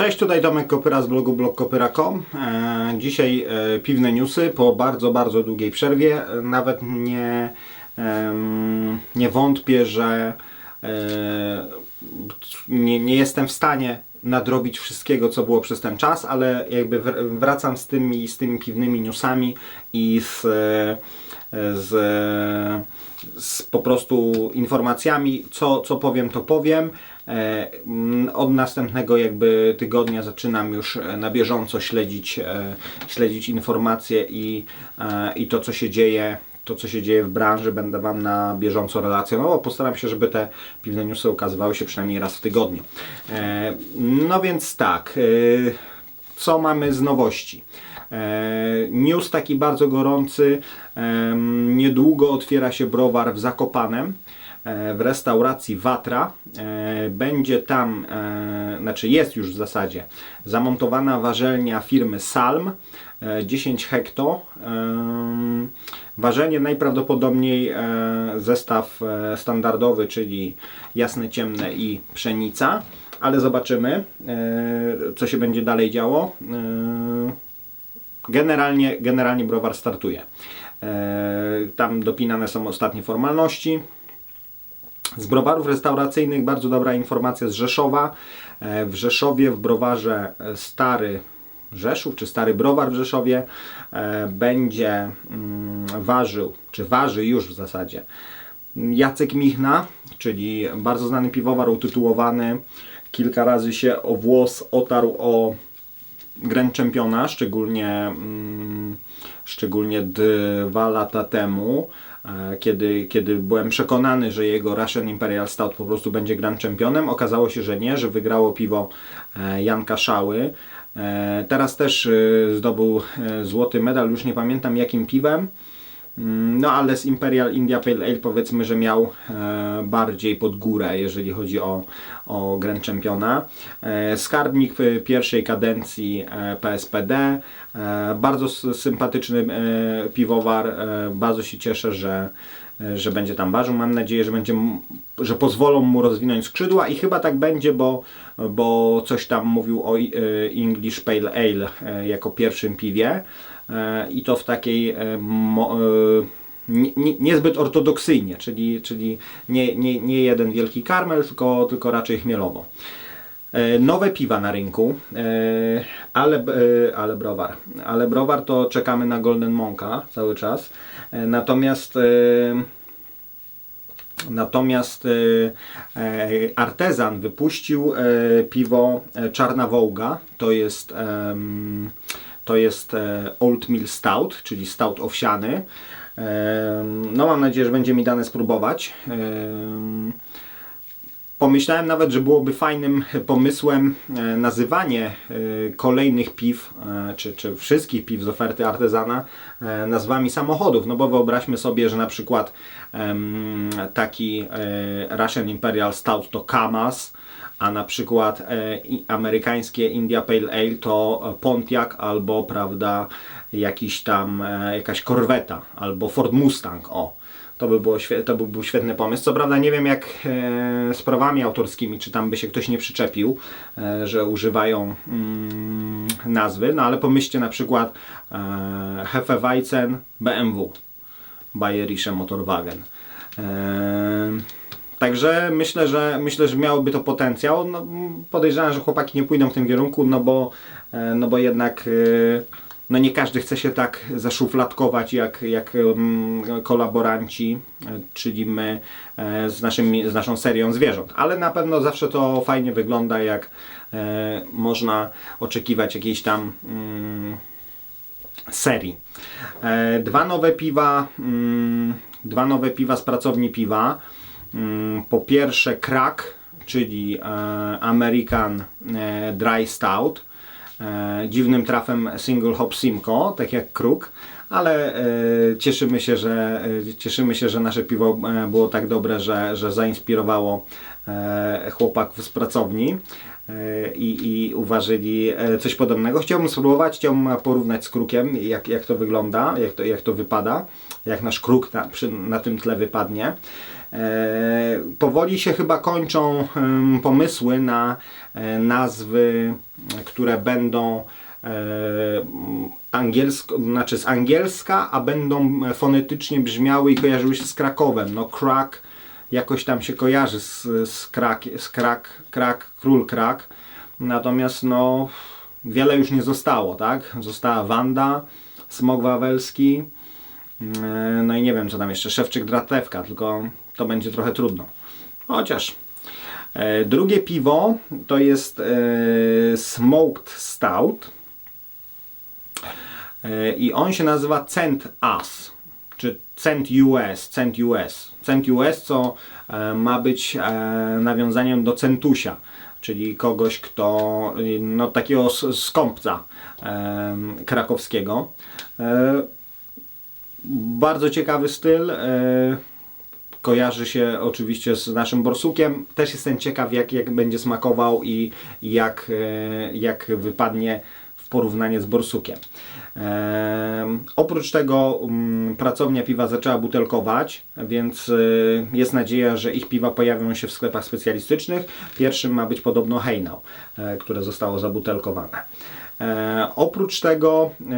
Cześć, tutaj Tomek Kopyra z blogu blogkopyra.com. E, Dzisiaj e, piwne newsy po bardzo, bardzo długiej przerwie. E, Nawet nie, nie wątpię, że nie, nie jestem w stanie nadrobić wszystkiego, co było przez ten czas, ale jakby wr- wracam z tymi, z tymi piwnymi newsami i z, z, z po prostu informacjami, co, co powiem, to powiem. E, mm, Od następnego jakby tygodnia zaczynam już e, na bieżąco śledzić, e, śledzić informacje i, i to, co się dzieje to, co się dzieje w branży, będę Wam na bieżąco relacjonował. Postaram się, żeby te piwne newsy ukazywały się przynajmniej raz w tygodniu. No więc tak, co mamy z nowości? E, News taki bardzo gorący. Em, Niedługo otwiera się browar w Zakopanem e, w restauracji Watra. E, Będzie tam, e, znaczy jest już w zasadzie, zamontowana warzelnia firmy Salm. e, 10 hekto. Em, Ważenie najprawdopodobniej e, zestaw e, standardowy, czyli jasne, ciemne i pszenica. Ale zobaczymy, e, co się będzie dalej działo. Generalnie, generalnie browar startuje. E, Tam dopinane są ostatnie formalności. Z browarów restauracyjnych bardzo dobra informacja z Rzeszowa. E, W Rzeszowie w browarze e, Stary Rzeszów, czy Stary Browar w Rzeszowie będzie mm, ważył, czy waży już w zasadzie Jacek Michna, czyli bardzo znany piwowar utytułowany. Kilka razy się o włos otarł o Grand Championa, szczególnie, mm, szczególnie dwa lata temu, e, kiedy, kiedy byłem przekonany, że jego Russian Imperial Stout po prostu będzie Grand Championem. Okazało się, że nie, że wygrało piwo e, Janka Szały. E, Teraz też zdobył złoty medal, już nie pamiętam jakim piwem. Mm, No ale z Imperial India Pale Ale powiedzmy, że miał e, bardziej pod górę, jeżeli chodzi o, o Grand Championa. E, skarbnik w pierwszej kadencji e, PSPD. E, bardzo sympatyczny e, piwowar. E, bardzo się cieszę, że, e, że będzie tam ważył. Mam nadzieję, że, będzie, że pozwolą mu rozwinąć skrzydła i chyba tak będzie, bo, bo coś tam mówił o e, English Pale Ale e, jako pierwszym piwie e, i to w takiej e, e, nie, nie, niezbyt ortodoksyjnie, czyli, czyli nie, nie, nie jeden wielki karmel, tylko, tylko raczej chmielowo. E, Nowe piwa na rynku, e, ale, e, ale browar. Ale browar to czekamy na Golden Monka cały czas. E, Natomiast e, Natomiast e, e, Artezan wypuścił e, piwo e, Czarna Wołga. To jest, to jest e, Old Mill Stout, czyli stout owsiany. No mam nadzieję, że będzie mi dane spróbować. Em, Pomyślałem nawet, że byłoby fajnym pomysłem e, nazywanie e, kolejnych piw, czy, czy wszystkich piw z oferty artezana nazwami samochodów. No bo wyobraźmy sobie, że na przykład taki Russian Imperial Stout to Kamaz, a na przykład e, amerykańskie India Pale Ale to Pontiac albo prawda jakiś tam e, jakaś korweta albo Ford Mustang. O. To by, było, to by był świetny pomysł. Co prawda nie wiem jak e, z prawami autorskimi, czy tam by się ktoś nie przyczepił, e, że używają mm, nazwy, no ale pomyślcie na przykład e, Hefeweizen BMW, Bayerische Motorwagen. Także myślę, że myślę, że miałoby to potencjał. No, podejrzewam, że chłopaki nie pójdą w tym kierunku, no bo, e, no bo jednak e, no nie każdy chce się tak zaszufladkować jak, jak mm, kolaboranci, e, czyli my z, naszymi, z naszą serią zwierząt. Ale na pewno zawsze to fajnie wygląda, jak można oczekiwać jakiejś tam mm, serii. Dwa nowe piwa, mm, dwa nowe piwa z pracowni piwa. Mm, Po pierwsze Krak, czyli e, American e, Dry Stout. E, Dziwnym trafem Single Hop Simcoe, tak jak Kruk, ale cieszymy się, że cieszymy się, że nasze piwo było tak dobre, że, że zainspirowało chłopaków z pracowni i, i e, coś podobnego. Chciałbym spróbować, chciałbym porównać z krukiem, jak, jak to wygląda, jak to, jak to wypada, jak nasz kruk na, przy, na tym tle wypadnie. E, powoli się chyba kończą em, pomysły na e, nazwy które będą e, angielsko, znaczy z angielska, a będą fonetycznie brzmiały i kojarzyły się z Krakowem. No Krak jakoś tam się kojarzy z, z, krak, z krak, krak, król Krak. Natomiast no wiele już nie zostało, tak? Została Wanda, Smok Wawelski, e, no i nie wiem co tam jeszcze, Szewczyk Dratewka, tylko to będzie trochę trudno. Chociaż e, drugie piwo to jest e, Smoked Stout i on się nazywa Cent As, czy Cent US, Cent US. Cent US, co e, ma być e, nawiązaniem do centusia, czyli kogoś, kto, no takiego skąpca e, krakowskiego. E, Bardzo ciekawy styl. e, Kojarzy się oczywiście z naszym borsukiem. Też jestem ciekaw, jak, jak będzie smakował i jak, e, jak wypadnie porównanie z borsukiem. Ehm, oprócz tego mm, pracownia piwa zaczęła butelkować, więc y, jest nadzieja, że ich piwa pojawią się w sklepach specjalistycznych. Pierwszym ma być podobno Hejnał, e, które zostało zabutelkowane. E, oprócz tego e,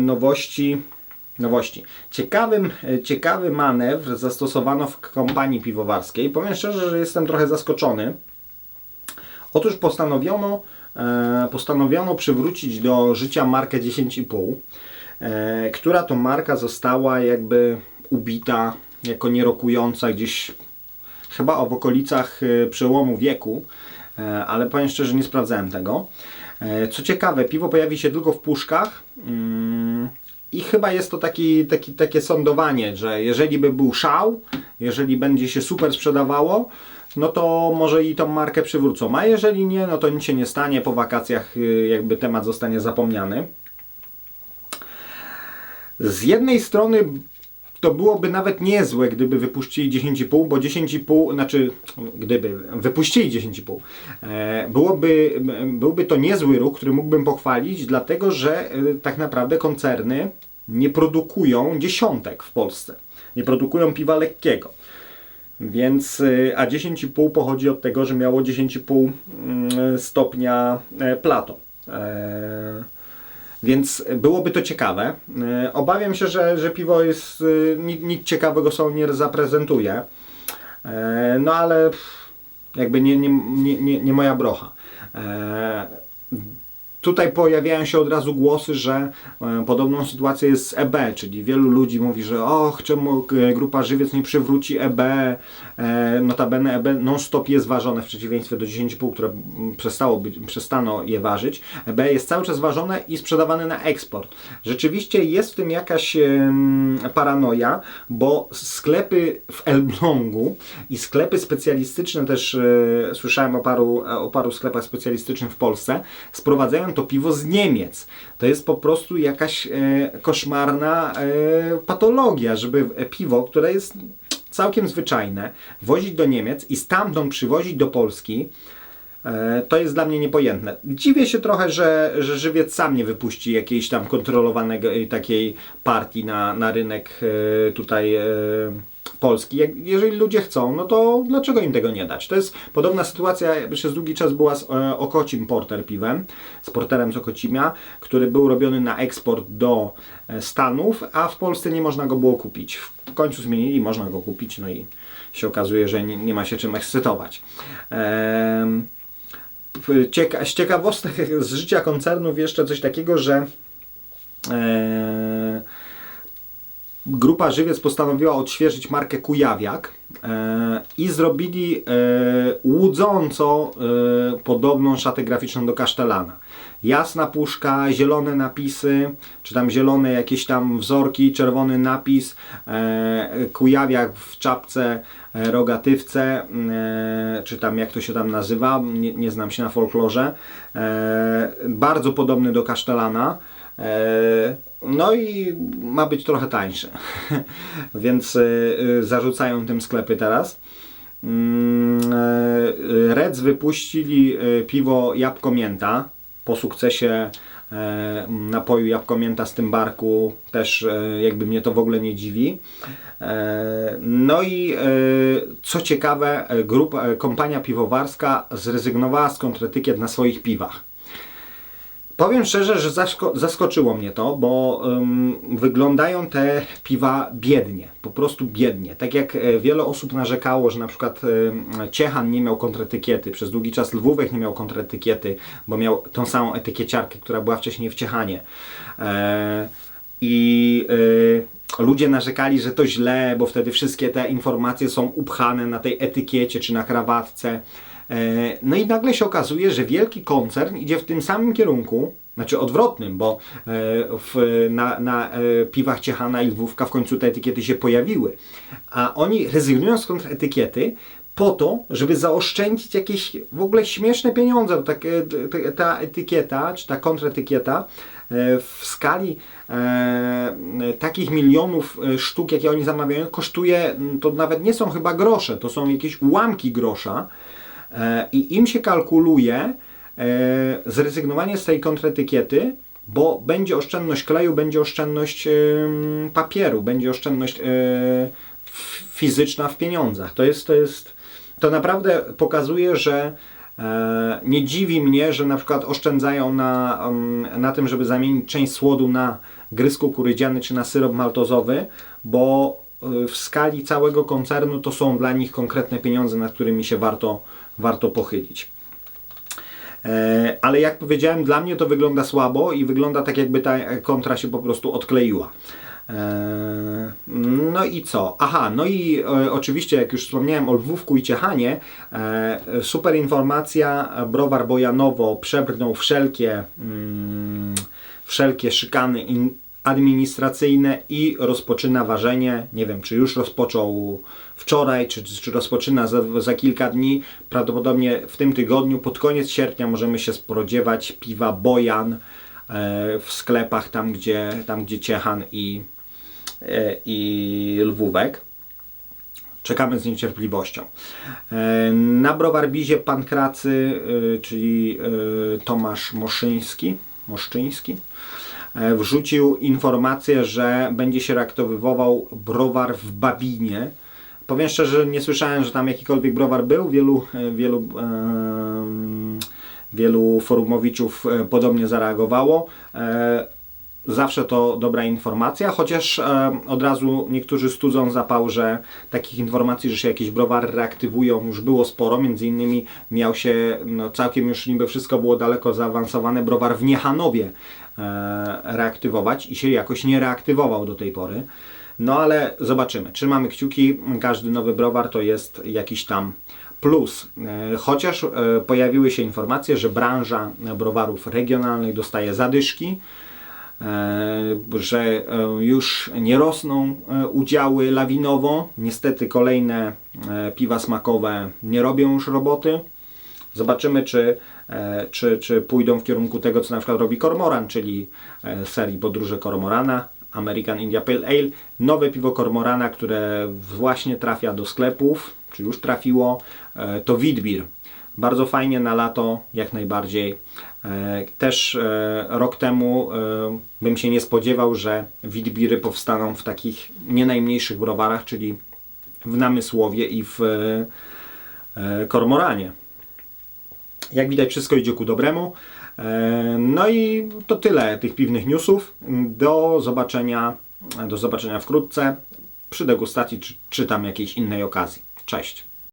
nowości Nowości. Ciekawym, e, ciekawy manewr zastosowano w kompanii piwowarskiej. Powiem szczerze, że jestem trochę zaskoczony. Otóż postanowiono, e, postanowiono przywrócić do życia markę 10,5, e, która to marka została jakby ubita jako nierokująca gdzieś chyba w okolicach e, przełomu wieku, e, ale powiem szczerze, nie sprawdzałem tego. E, Co ciekawe, piwo pojawi się tylko w puszkach. mm, I chyba jest to taki, taki, takie sądowanie, że jeżeli by był szał, jeżeli będzie się super sprzedawało, no to może i tą markę przywrócą. A jeżeli nie, no to nic się nie stanie. Po wakacjach y, jakby temat zostanie zapomniany. Z jednej strony to byłoby nawet niezłe, gdyby wypuścili 10,5, bo 10,5, znaczy gdyby wypuścili 10,5, e, byłoby, byłby to niezły ruch, który mógłbym pochwalić, dlatego że e, tak naprawdę koncerny nie produkują dziesiątek w Polsce. Nie produkują piwa lekkiego. Więc, y, a 10,5 pochodzi od tego, że miało 10,5 mm, stopnia e, Plato. E, Więc byłoby to ciekawe. E, Obawiam się, że, że piwo jest, y, nic, nic ciekawego są nie zaprezentuje. No ale jakby nie, nie, nie, nie moja brocha. Tutaj pojawiają się od razu głosy, że e, podobną sytuację jest z EB, czyli wielu ludzi mówi, że och, czemu e, grupa Żywiec nie przywróci EB, e, notabene EB non-stop jest ważone w przeciwieństwie do 10,5, które mm, przestało być, przestano je ważyć. EB jest cały czas ważone i sprzedawane na eksport. Rzeczywiście jest w tym jakaś paranoja, bo sklepy w Elblągu i sklepy specjalistyczne też słyszałem o paru, o paru sklepach specjalistycznych w Polsce, sprowadzają to piwo z Niemiec. To jest po prostu jakaś e, koszmarna e, patologia, żeby piwo, które jest całkiem zwyczajne, wozić do Niemiec i stamtąd przywozić do Polski. E, To jest dla mnie niepojętne. Dziwię się trochę, że, że żywiec sam nie wypuści jakiejś tam kontrolowanej e, takiej partii na, na rynek e, tutaj e, Polski. Jak, jeżeli ludzie chcą, no to dlaczego im tego nie dać? To jest podobna sytuacja, przez długi czas była z e, Okocim Porter piwem, z porterem z Okocimia, który był robiony na eksport do e, Stanów, a w Polsce nie można go było kupić. W końcu zmienili, można go kupić, no i się okazuje, że nie, nie ma się czym ekscytować. Em, Cieka z ciekawostek z życia koncernów jeszcze coś takiego, że e, grupa Żywiec postanowiła odświeżyć markę Kujawiak e, i zrobili e, łudząco e, podobną szatę graficzną do Kasztelana. Jasna puszka, zielone napisy, czy tam zielone jakieś tam wzorki, czerwony napis, Kujawiak w czapce, rogatywce, czy tam jak to się tam nazywa, nie, nie znam się na folklorze. Bardzo podobny do Kasztelana. No i ma być trochę tańszy, więc e, e, zarzucają tym sklepy teraz. Mm, e, Reds wypuścili piwo Jabłko Mięta po sukcesie napoju Jabłko Mięta z tym barku też jakby mnie to w ogóle nie dziwi. No i co ciekawe, grupa, kompania piwowarska zrezygnowała z kontretykiet na swoich piwach. Powiem szczerze, że zasko- zaskoczyło mnie to, bo wyglądają te piwa biednie, po prostu biednie. Tak jak e, wiele osób narzekało, że na przykład Ciechan nie miał kontretykiety, przez długi czas Lwówek nie miał kontretykiety, bo miał tą samą etykieciarkę, która była wcześniej w Ciechanie. E, I e, ludzie narzekali, że to źle, bo wtedy wszystkie te informacje są upchane na tej etykiecie czy na krawatce. E, No i nagle się okazuje, że wielki koncern idzie w tym samym kierunku, znaczy odwrotnym, bo e, w, na, na e, piwach Ciechana i Lwówka w końcu te etykiety się pojawiły. A oni rezygnują z kontraetykiety po to, żeby zaoszczędzić jakieś w ogóle śmieszne pieniądze. Tak, ta etykieta, czy ta kontraetykieta w skali e, takich milionów sztuk, jakie oni zamawiają, kosztuje, to nawet nie są chyba grosze, to są jakieś ułamki grosza. E, I im się kalkuluje e, zrezygnowanie z tej kontretykiety, bo będzie oszczędność kleju, będzie oszczędność em, papieru, będzie oszczędność e, fizyczna w pieniądzach. To jest, to jest, to naprawdę pokazuje, że e, nie dziwi mnie, że na przykład oszczędzają na, em, na tym, żeby zamienić część słodu na gryz kukurydziany czy na syrop maltozowy, bo e, w skali całego koncernu to są dla nich konkretne pieniądze, nad którymi się warto, warto pochylić. E, Ale jak powiedziałem, dla mnie to wygląda słabo i wygląda tak, jakby ta kontra się po prostu odkleiła. E, No i co? Aha, no i e, oczywiście, jak już wspomniałem o Lwówku i Ciechanie, super informacja, browar Bojanowo przebrnął wszelkie, mm, wszelkie szykany administracyjne i rozpoczyna ważenie. Nie wiem, czy już rozpoczął wczoraj, czy, czy rozpoczyna za, za kilka dni. Prawdopodobnie w tym tygodniu, pod koniec sierpnia, możemy się spodziewać piwa Bojan e, w sklepach, tam gdzie, tam gdzie Ciechan i, e, i Lwówek. Czekamy z niecierpliwością. E, Na Browarbizie Pankracy, czyli Tomasz Moszyński, Moszczyński, wrzucił informację, że będzie się reaktywował browar w Babinie. Powiem szczerze, nie słyszałem, że tam jakikolwiek browar był. Wielu, e, wielu, wielu forumowiczów e, podobnie zareagowało. E, Zawsze to dobra informacja, chociaż e, od razu niektórzy studzą zapał, że takich informacji, że się jakieś browary reaktywują, już było sporo. Między innymi miał się, no całkiem już niby wszystko było daleko zaawansowane, browar w Niechanowie e, reaktywować i się jakoś nie reaktywował do tej pory. No ale zobaczymy. Trzymamy kciuki. Każdy nowy browar to jest jakiś tam plus. E, Chociaż e, pojawiły się informacje, że branża browarów regionalnych dostaje zadyszki że e, już nie rosną e, udziały lawinowo. Niestety kolejne e, piwa smakowe nie robią już roboty. Zobaczymy, czy, e, czy, czy pójdą w kierunku tego, co na przykład robi Cormoran, czyli e, serii Podróże Cormorana, American India Pale Ale. Nowe piwo Cormorana, które właśnie trafia do sklepów, czy już trafiło, e, to Witbier. Bardzo fajnie na lato, jak najbardziej. E, Też e, rok temu e, bym się nie spodziewał, że Witbiry powstaną w takich nie najmniejszych browarach, czyli w Namysłowie i w Kormoranie. Jak widać, wszystko idzie ku dobremu. No i to tyle tych piwnych newsów. Do zobaczenia, do zobaczenia wkrótce przy degustacji czy, czy tam jakiejś innej okazji. Cześć.